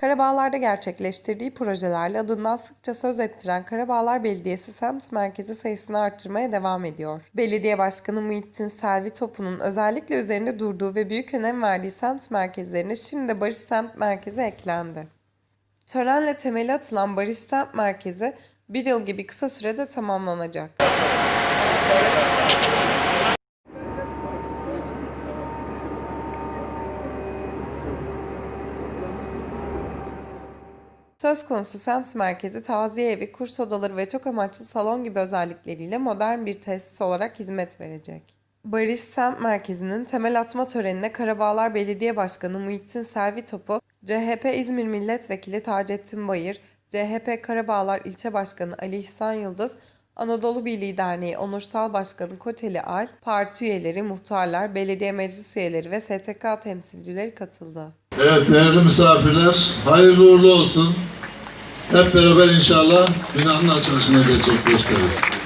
Karabağlar'da gerçekleştirdiği projelerle adından sıkça söz ettiren Karabağlar Belediyesi semt merkezi sayısını arttırmaya devam ediyor. Belediye Başkanı Muhittin Selvi Topu'nun özellikle üzerinde durduğu ve büyük önem verdiği semt merkezlerine şimdi Barış Semt Merkezi eklendi. Törenle temeli atılan Barış Semt Merkezi bir yıl gibi kısa sürede tamamlanacak. Söz konusu semt merkezi taziye evi, kurs odaları ve çok amaçlı salon gibi özellikleriyle modern bir tesis olarak hizmet verecek. Barış Semt Merkezi'nin temel atma törenine Karabağlar Belediye Başkanı Muhittin Selvi Topu, CHP İzmir Milletvekili Taceddin Bayır, CHP Karabağlar İlçe Başkanı Ali İhsan Yıldız, Anadolu Birliği Derneği Onursal Başkanı Koteli Al, parti üyeleri, muhtarlar, belediye meclis üyeleri ve STK temsilcileri katıldı. Evet değerli misafirler, hayırlı uğurlu olsun. Hep beraber inşallah binanın açılışına gerçekleştiririz.